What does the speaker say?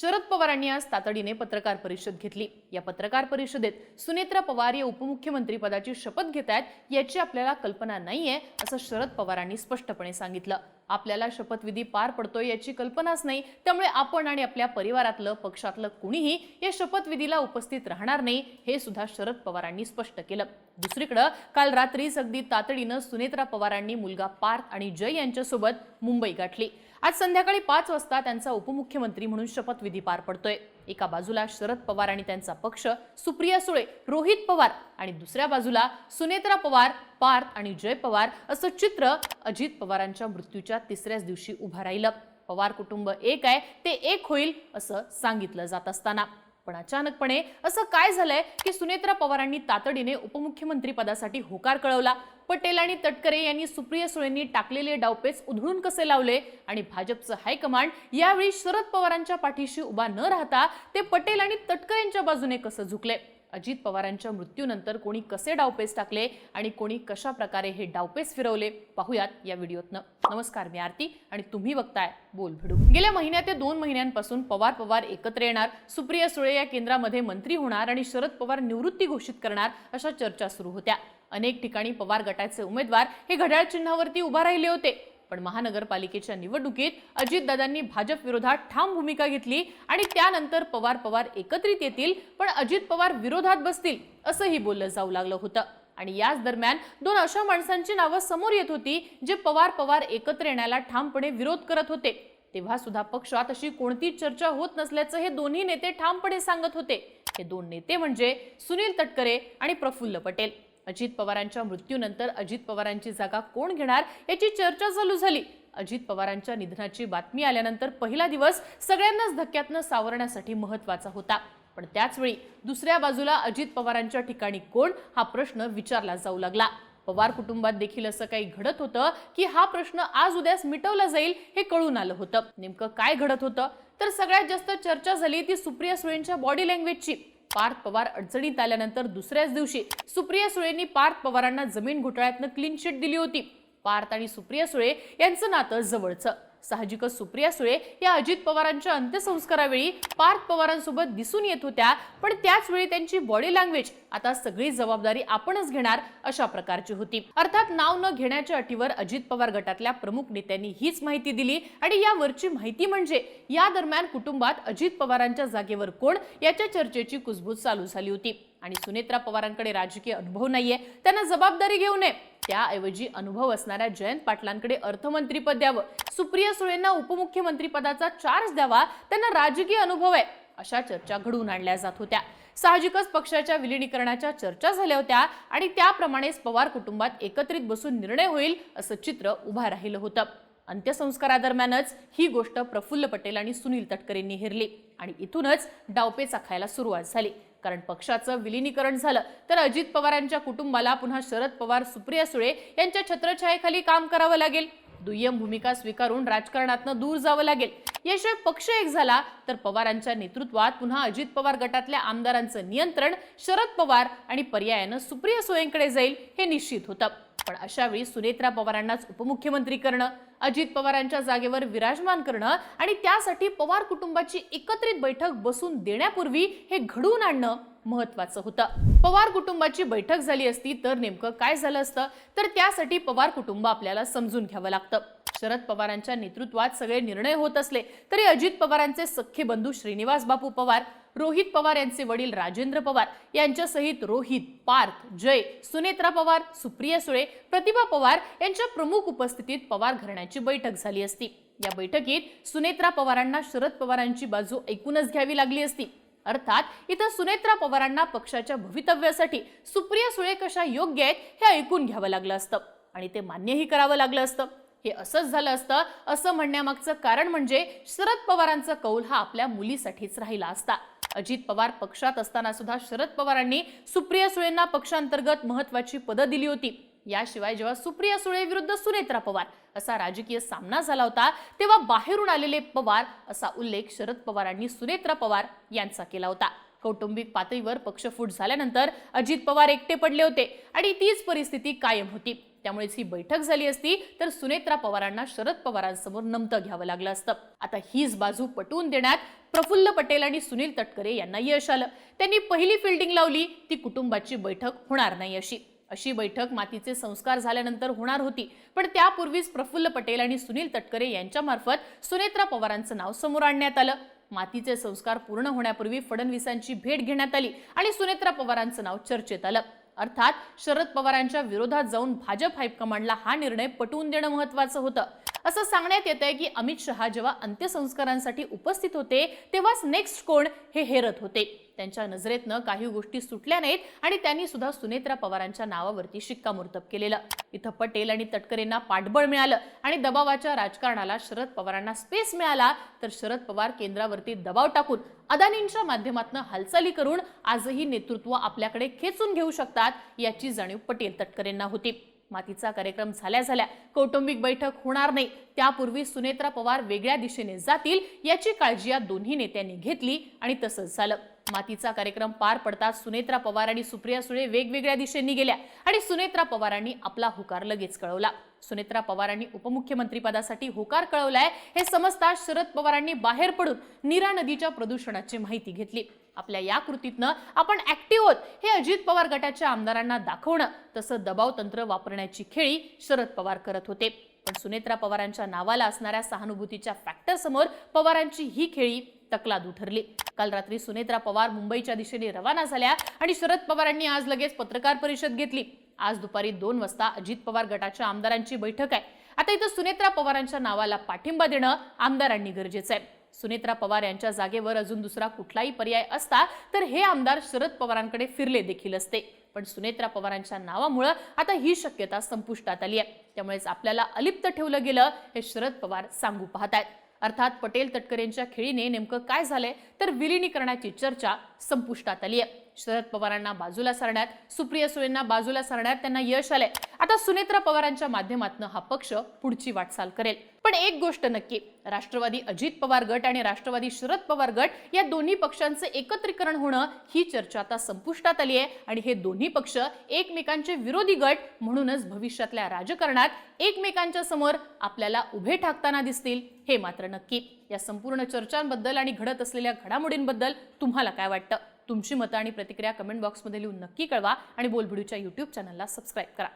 शरद पवारांनी आज तातडीने पत्रकार परिषद घेतली. या पत्रकार परिषदेत सुनेत्रा पवार या उपमुख्यमंत्री पदाची शपथ घेत आहेत याची आपल्याला कल्पना नाहीये असं शरद पवारांनी स्पष्टपणे सांगितलं. आपल्याला शपथविधी पार पडतोय याची कल्पनाच नाही त्यामुळे आपण आणि आपल्या परिवारातलं पक्षातलं कुणीही या शपथविधीला उपस्थित राहणार नाही हे सुद्धा शरद पवारांनी स्पष्ट केलं. दुसरीकडं काल रात्रीच अगदी तातडीनं सुनेत्रा पवारांनी मुलगा पार्थ आणि जय यांच्यासोबत मुंबई गाठली. आज संध्याकाळी पाच वाजता त्यांचा उपमुख्यमंत्री म्हणून शपथविधी पार पडतोय. एका बाजूला शरद पवार आणि त्यांचा पक्ष सुप्रिया सुळे रोहित पवार आणि दुसऱ्या बाजूला सुनेत्रा पवार पार्थ आणि जय पवार असं चित्र अजित पवारांच्या मृत्यूच्या तिसऱ्याच दिवशी उभं राहिलं. पवार कुटुंब एक आहे ते एक होईल असं सांगितलं जात असताना. पण अचानकपणे असं काय झालंय की सुनेत्रा पवारांनी तातडीने उपमुख्यमंत्री पदासाठी होकार कळवला? पटेल आणि तटकरे यांनी सुप्रिया सुळेंनी टाकलेले डावपेच उधळून कसे लावले आणि भाजपचं हायकमांड यावेळी शरद पवारांच्या पाठीशी उभा न राहता ते पटेल आणि तटकरेंच्या बाजूने कसं झुकले? अजित पवारांच्या मृत्यूनंतर कोणी कसे डावपेच टाकले आणि कोणी कशा प्रकारे हे डावपेच फिरवले? पाहूयात या व्हिडिओतनं. नमस्कार मी आरती आणि तुम्ही बघताय बोल भिडू. गेल्या महिन्यात ते दोन महिन्यांपासून पवार पवार एकत्र येणार सुप्रिया सुळे या केंद्रामध्ये मंत्री होणार आणि शरद पवार निवृत्ती घोषित करणार अशा चर्चा सुरू होत्या. अनेक ठिकाणी पवार गटाचे उमेदवार हे घड्याळ चिन्हावरती उभा राहिले होते. पण महानगरपालिकेच्या निवडणुकीत अजितदादांनी भाजप विरोधात ठाम भूमिका घेतली आणि त्यानंतर पवार पवार एकत्रित येतील पण अजित पवार विरोधात बसतील असंही बोललं जाऊ लागलं होतं. आणि याच दरम्यान दोन अशा माणसांची नावं समोर येत होती जे पवार पवार एकत्र येण्याला ठामपणे विरोध करत होते. तेव्हा सुद्धा पक्षात अशी कोणतीच चर्चा होत नसल्याचं हे दोन्ही नेते ठामपणे सांगत होते. हे दोन नेते म्हणजे सुनील तटकरे आणि प्रफुल्ल पटेल. अजित पवारांच्या मृत्यूनंतर अजित पवारांची जागा कोण घेणार याची चर्चा चालू झाली. अजित पवारांच्या निधनाची बातमी आल्यानंतर पहिला दिवस सगळ्यांनाच धक्क्यातनं सावरण्यासाठी महत्त्वाचा होता. पण त्याचवेळी दुसऱ्या बाजूला अजित पवारांच्या ठिकाणी कोण हा प्रश्न विचारला जाऊ लागला. पवार कुटुंबात देखील असं काही घडत होतं की हा प्रश्न आज उद्यास मिटवला जाईल हे कळून आलं होतं. नेमकं काय घडत होतं? तर सगळ्यात जास्त चर्चा झाली ती सुप्रिया सुळेंच्या बॉडी लँग्वेजची पार्थ पवार अडचणीत आल्यानंतर दुसऱ्याच दिवशी सुप्रिया सुळेंनी पार्थ पवारांना जमीन घोटाळ्यातनं क्लीन चिट दिली होती. पार्थ आणि सुप्रिया सुळे यांचं नातं जवळचं. साहजिकच सुप्रिया सुळे या अजित पवारांच्या अंत्यसंस्कारावेळी पार्थ पवारांसोबत दिसून येत होत्या. पण त्याच वेळी त्यांची बॉडी लँग्वेज आता सगळी जबाबदारी आपणच घेणार अशा प्रकारची होती. अर्थात नाव न घेण्याच्या अटीवर अजित पवार गटातल्या प्रमुख नेत्यांनी हीच माहिती दिली. आणि यावरची माहिती म्हणजे या दरम्यान कुटुंबात अजित पवारांच्या जागेवर कोण याच्या चर्चेची कुजबूज चालू झाली होती. आणि सुनेत्रा पवारांकडे राजकीय अनुभव नाहीये. त्यांना जबाबदारी घेऊ नये. त्याऐवजी अनुभव असणाऱ्या जयंत पाटलांकडे अर्थमंत्रीपद द्यावं. सुप्रिया सुळेंना उपमुख्यमंत्रीपदाचा चार्ज द्यावा. त्यांना राजकीय अनुभव आहे. अशा चर्चा घडवून आणल्या जात होत्या. साहजिकच पक्षाच्या विलिनीकरणाच्या चर्चा झाल्या होत्या आणि त्याप्रमाणेच पवार कुटुंबात एकत्रित बसून निर्णय होईल असं चित्र उभा राहिलं होतं. अंत्यसंस्कारादरम्यानच ही गोष्ट प्रफुल्ल पटेल आणि सुनील तटकरेंनी हेरली आणि इथूनच डावपेचा खायला सुरुवात झाली. कारण पक्षाचं विलिनीकरण झालं तर अजित पवारांच्या कुटुंबाला पुन्हा शरद पवार सुप्रिया सुळे यांच्या छत्रछायेखाली काम करावं लागेल. दुय्यम भूमिका स्वीकारून राजकारणातनं दूर जावं लागेल. याशिवाय पक्ष एक झाला तर पवारांच्या नेतृत्वात पुन्हा अजित पवार गटातल्या आमदारांचं नियंत्रण शरद पवार आणि पर्यायानं सुप्रिया सुळेंकडे जाईल हे निश्चित होतं. पण अशावेळी सुनेत्रा पवारांनाच उपमुख्यमंत्री करणं अजित पवारांच्या जागेवर विराजमान करणं आणि त्यासाठी पवार कुटुंबाची एकत्रित बैठक बसून देण्यापूर्वी हे घडवून आणणं महत्वाचं होतं. पवार कुटुंबाची बैठक झाली असती तर नेमकं काय झालं असतं? तर त्यासाठी पवार कुटुंब आपल्याला समजून घ्यावं लागतं. शरद पवारांच्या नेतृत्वात सगळे निर्णय होत असले तरी अजित पवारांचे सख्खे बंधू श्रीनिवास बापू पवार रोहित पवार यांचे वडील राजेंद्र पवार यांच्यासहित रोहित पार्थ जय सुनेत्रा पवार सुप्रिया सुळे प्रतिभा पवार यांच्या प्रमुख उपस्थितीत पवार घराण्याची बैठक झाली असती. या बैठकीत सुनेत्रा पवारांना शरद पवारांची बाजू ऐकूनच घ्यावी लागली असती. अर्थात इथं सुनेत्रा पवारांना पक्षाच्या भवितव्यासाठी सुप्रिया सुळे कशा योग्य आहेत हे ऐकून घ्यावं लागलं असतं आणि ते मान्यही करावं लागलं असतं. हे असंच झालं असतं असं म्हणण्यामागचं कारण म्हणजे शरद पवारांचा कौल हा आपल्या मुलीसाठीच राहिला असता. अजित पवार पक्षात असताना सुद्धा शरद पवारांनी सुप्रिया सुळेंना पक्षांतर्गत महत्वाची पदं दिली होती. याशिवाय जेव्हा सुप्रिया सुळे विरुद्ध सुनेत्रा पवार असा राजकीय सामना झाला होता तेव्हा बाहेरून आलेले पवार असा उल्लेख शरद पवारांनी सुनेत्रा पवार यांचा केला होता. कौटुंबिक पातळीवर पक्षफूट झाल्यानंतर अजित पवार एकटे पडले होते आणि तीच परिस्थिती कायम होती. त्यामुळेच ही बैठक झाली असती तर सुनेत्रा पवारांना शरद पवारांसमोर नमतं घ्यावं लागलं असतं. आता हीच बाजू पटवून देण्यात प्रफुल्ल पटेल आणि सुनील तटकरे यांना यश आलं. त्यांनी पहिली फिल्डिंग लावली ती कुटुंबाची बैठक होणार नाही अशी. अशी बैठक मातीचे संस्कार झाल्यानंतर होणार होती. पण त्यापूर्वीच प्रफुल्ल पटेल आणि सुनील तटकरे यांच्यामार्फत सुनेत्रा पवारांचं नाव समोर आणण्यात आलं. मातीचे संस्कार पूर्ण होण्यापूर्वी फडणवीसांची भेट घेण्यात आली आणि सुनेत्रा पवारांचं नाव चर्चेत आलं. अर्थात शरद पवारांच्या विरोधात जाऊन भाजप हायकमांडला हा निर्णय पटवून देणं महत्वाचं होतं. असं सांगण्यात येत आहे की अमित शहा जेव्हा अंत्यसंस्कारांसाठी उपस्थित होते तेव्हाच नेक्स्ट कोण हे हेरत होते. त्यांच्या नजरेतनं काही गोष्टी सुटल्या नाहीत आणि त्यांनी सुद्धा सुनेत्रा पवारांच्या नावावरती शिक्कामोर्तब केलेलं. इथं पटेल आणि तटकरेंना पाठबळ मिळालं आणि दबावाच्या राजकारणाला शरद पवारांना स्पेस मिळाला तर शरद पवार केंद्रावरती दबाव टाकून अदानींच्या माध्यमातून हालचाली करून आजही नेतृत्व आपल्याकडे खेचून घेऊ शकतात याची जाणीव पटेल तटकरेंना होती. मातीचा कार्यक्रम झाल्या झाल्या कौटुंबिक बैठक होणार नाही. त्यापूर्वी सुनेत्रा पवार वेगळ्या दिशेने जातील याची काळजी या दोन्ही नेत्यांनी घेतली आणि तसंच झालं. मातीचा कार्यक्रम पार पडताच सुनेत्रा पवार आणि सुप्रिया सुळे वेगवेगळ्या दिशेने गेल्या आणि सुनेत्रा पवारांनी आपला होकार लगेच कळवला. सुनेत्रा पवारांनी उपमुख्यमंत्रीपदासाठी होकार कळवलाय हे समजताच शरद पवारांनी बाहेर पडून नीरा नदीच्या प्रदूषणाची माहिती घेतली. आपल्या या कृतीतनं आपण ऍक्टिव्ह होत. हे अजित पवार गटाच्या आमदारांना दाखवणं. तसं दबाव तंत्र वापरण्याची खेळी शरद पवार करत होते. पण सुनेत्रा पवारांच्या नावाला असणाऱ्या सहानुभूतीच्या फॅक्टर समोर पवारांची ही खेळी तकलादू ठरली काल रात्री सुनेत्रा पवार मुंबईच्या दिशेने रवाना झाल्या आणि शरद पवारांनी आज लगेच पत्रकार परिषद घेतली. आज दुपारी दोन वाजता अजित पवार गटाच्या आमदारांची बैठक आहे. आता इथं सुनेत्रा पवारांच्या नावाला पाठिंबा देणं आमदारांनी गरजेचं आहे. सुनेत्रा पवार यांच्या जागेवर अजून दुसरा कुठलाही पर्याय असता तर हे आमदार शरद पवारांकडे फिरले देखील असते. पण सुनेत्रा पवारांच्या नावामुळं आता ही शक्यता संपुष्टात आली आहे. त्यामुळेच आपल्याला अलिप्त ठेवलं गेलं हे शरद पवार सांगू पाहतायत. अर्थात पटेल तटकरेंच्या खेळीने नेमकं काय झालंय तर विलिनीकरणाची चर्चा संपुष्टात आली आहे. शरद पवारांना बाजूला सारण्यात सुप्रिया सुळेंना बाजूला सारण्यात त्यांना यश आलंय. आता सुनेत्रा पवारांच्या माध्यमातून हा पक्ष पुढची वाटचाल करेल. पण एक गोष्ट नक्की राष्ट्रवादी अजित पवार गट आणि राष्ट्रवादी शरद पवार गट या दोन्ही पक्षांचे एकत्रीकरण होणं ही चर्चा आता संपुष्टात आली आहे. आणि हे दोन्ही पक्ष एकमेकांचे विरोधी गट म्हणूनच भविष्यातल्या राजकारणात एकमेकांच्या समोर आपल्याला उभे ठाकताना दिसतील हे मात्र नक्की. या संपूर्ण चर्चांबद्दल आणि घडत असलेल्या घडामोडींबद्दल तुम्हाला काय वाटतं? तुमची मतं आणि प्रतिक्रिया कमेंट बॉक्समध्ये लिहून नक्की कळवा आणि बोलबिडूच्या यूट्यूब चॅनलला सबस्क्राईब करा.